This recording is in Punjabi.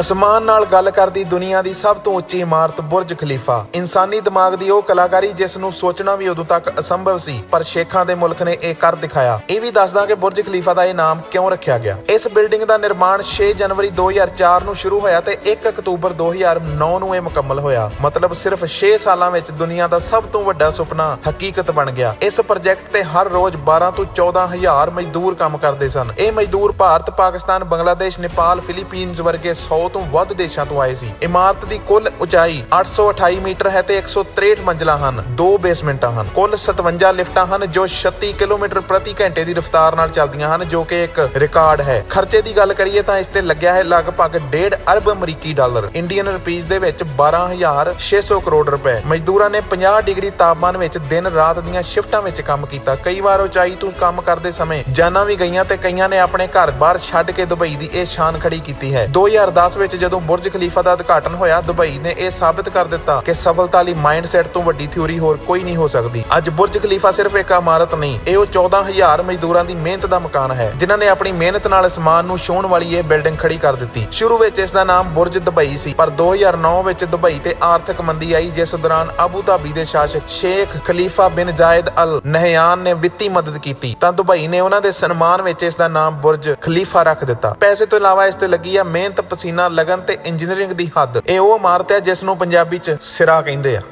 ਅਸਮਾਨ ਨਾਲ ਗੱਲ ਕਰਦੀ ਦੁਨੀਆ ਦੀ ਸਭ ਤੋਂ ਉੱਚੀ ਇਮਾਰਤ ਬੁਰਜ ਖਲੀਫਾ। ਇਨਸਾਨੀ ਦਿਮਾਗ ਦੀ ਉਹ ਕਲਾਕਾਰੀ ਜਿਸ ਨੂੰ ਸੋਚਣਾ ਵੀ ਉਦੋਂ ਤੱਕ ਅਸੰਭਵ ਸੀ, ਪਰ ਸ਼ੇਖਾਂ ਦੇ ਮੁਲਕ ਨੇ ਇਹ ਕਰ ਦਿਖਾਇਆ। ਇਹ ਵੀ ਦੱਸਦਾ ਕਿ ਬੁਰਜ ਖਲੀਫਾ ਦਾ ਇਹ ਨਾਮ ਕਿਉਂ ਰੱਖਿਆ ਗਿਆ। ਇਸ ਬਿਲਡਿੰਗ ਦਾ ਨਿਰਮਾਣ 6 ਜਨਵਰੀ 2004 ਨੂੰ ਸ਼ੁਰੂ ਹੋਇਆ ਤੇ 1 ਅਕਤੂਬਰ 2009 ਨੂੰ ਇਹ ਮੁਕੰਮਲ ਹੋਇਆ। ਮਤਲਬ ਸਿਰਫ 6 ਸਾਲਾਂ ਵਿੱਚ ਦੁਨੀਆ ਦਾ ਸਭ ਤੋਂ ਵੱਡਾ ਸੁਪਨਾ ਹਕੀਕਤ ਬਣ ਗਿਆ। ਇਸ ਪ੍ਰੋਜੈਕਟ ਤੇ ਹਰ ਰੋਜ਼ 12 ਤੋਂ 14 ਹਜ਼ਾਰ ਮਜ਼ਦੂਰ ਕੰਮ ਕਰਦੇ ਸਨ। ਇਹ ਮਜ਼ਦੂਰ ਭਾਰਤ, ਪਾਕਿਸਤਾਨ, ਬੰਗਲਾਦੇਸ਼, ਨੇਪਾਲ ਫਿਲੀਪੀਨਜ਼ ਵਰਗੇ 100 ਤੋਂ ਵੱਧ ਦੇਸ਼ਾਂ ਤੋਂ ਆਏ ਸੀ। ਇਮਾਰਤ ਦੀ ਕੁੱਲ ਉਚਾਈ 828 ਮੀਟਰ ਹੈ ਤੇ 163 ਮੰਜ਼ਿਲਾਂ ਹਨ। ਦੋ ਬੇਸਮੈਂਟਾਂ ਹਨ। ਕੁੱਲ 57 ਲਿਫਟਾਂ ਹਨ ਜੋ 36 ਕਿਲੋਮੀਟਰ ਪ੍ਰਤੀ ਘੰਟੇ ਦੀ ਰਫ਼ਤਾਰ ਨਾਲ ਚੱਲਦੀਆਂ ਹਨ, ਜੋ ਕਿ ਇੱਕ ਰਿਕਾਰਡ ਹੈ। ਖਰਚੇ ਦੀ ਗੱਲ ਕਰੀਏ ਤਾਂ ਇਸ ਤੇ ਲੱਗਿਆ ਹੈ ਲਗਭਗ 1.5 ਅਰਬ ਅਮਰੀਕੀ ਡਾਲਰ। ਇੰਡੀਅਨ ਰੁਪੀਸ ਦੇ ਵਿੱਚ 12600 ਕਰੋੜ ਰੁਪਏ। ਮਜ਼ਦੂਰਾਂ ਨੇ 50 ਡਿਗਰੀ ਤਾਪਮਾਨ ਵਿੱਚ ਦਿਨ ਰਾਤ ਦੀਆਂ ਸ਼ਿਫਟਾਂ ਵਿੱਚ ਕੰਮ ਕੀਤਾ। ਕਈ ਵਾਰ ਉਚਾਈ ਤੋਂ ਕੰਮ ਕਰਦੇ ਸਮੇਂ ਜਾਨਾਂ ਵੀ ਗਈਆਂ ਤੇ ਕਈਆਂ ਨੇ ਆਪਣੇ ਘਰ-ਬਾਰ ਛੱਡ ਕੇ ਦੁਬਈ ਦੀ ਇਹ ਸ਼ਾਨ ਖੜੀ ਕੀਤੀ ਹੈ। 2010 ਵਿੱਚ ਜਦੋਂ ਬੁਰਜ ਖਲੀਫਾ ਦਾ ਉਦਘਾਟਨ ਹੋਇਆ, ਦੁਬਈ ਨੇ ਇਹ ਸਾਬਤ ਕਰ ਦਿੱਤਾ ਕਿ ਸਫਲਤਾ ਲਈ ਮਾਈਂਡਸੈਟ ਤੋਂ ਵੱਡੀ ਥਿਊਰੀ ਹੋਰ ਕੋਈ ਨਹੀਂ ਹੋ ਸਕਦੀ। ਅੱਜ ਬੁਰਜ ਖਲੀਫਾ ਸਿਰਫ ਇੱਕ ਇਮਾਰਤ ਨਹੀਂ, ਇਹ ਉਹ 14000 ਮਜ਼ਦੂਰਾਂ ਦੀ ਮਿਹਨਤ ਦਾ ਮਕਾਨ ਹੈ, ਜਿਨ੍ਹਾਂ ਨੇ ਆਪਣੀ ਮਿਹਨਤ ਨਾਲ ਅਸਮਾਨ ਨੂੰ ਛੂਹਣ ਵਾਲੀ ਇਹ ਬਿਲਡਿੰਗ ਖੜੀ ਕਰ ਦਿੱਤੀ। ਸ਼ੁਰੂ ਵਿੱਚ ਇਸ ਦਾ ਨਾਮ ਬੁਰਜ ਦੁਬਈ ਸੀ, ਪਰ 2009 ਵਿੱਚ ਦੁਬਈ ਤੇ ਆਰਥਿਕ ਮੰਦੀ ਆਈ, ਜਿਸ ਦੌਰਾਨ ਆਬੂ ਧਾਬੀ ਦੇ ਸ਼ਾਸਕ ਸ਼ੇਖ ਖਲੀਫਾ ਬਿਨ ਜਾਇਦ ਅਲ ਨਹਿਯਾਨ ਨੇ ਵਿੱਤੀ ਮਦਦ ਕੀਤੀ। ਤਾਂ ਦੁਬਈ ਨੇ ਉਹਨਾਂ ਦੇ ਸਨਮਾਨ ਵਿੱਚ ਇਸ ਦਾ ਨਾਮ ਬੁਰਜ ਖਲੀਫਾ ਰੱਖ ਦਿੱਤਾ। ਪੈਸੇ ਤੋਂ ਇਲਾਵਾ ਇਸ ਤੇ ਲੱਗੀ ਆ ਮਿਹਨਤ, ਪਸੀਨਾ ਪਸੀਨਾ ਲਗਨ ਤੇ ਇੰਜੀਨੀਅਰਿੰਗ ਦੀ ਹੱਦ। ਇਹ ਉਹ ਇਮਾਰਤ ਹੈ ਜਿਸ ਨੂੰ ਪੰਜਾਬੀ ਚ ਸਿਰਾ ਕਹਿੰਦੇ ਆ।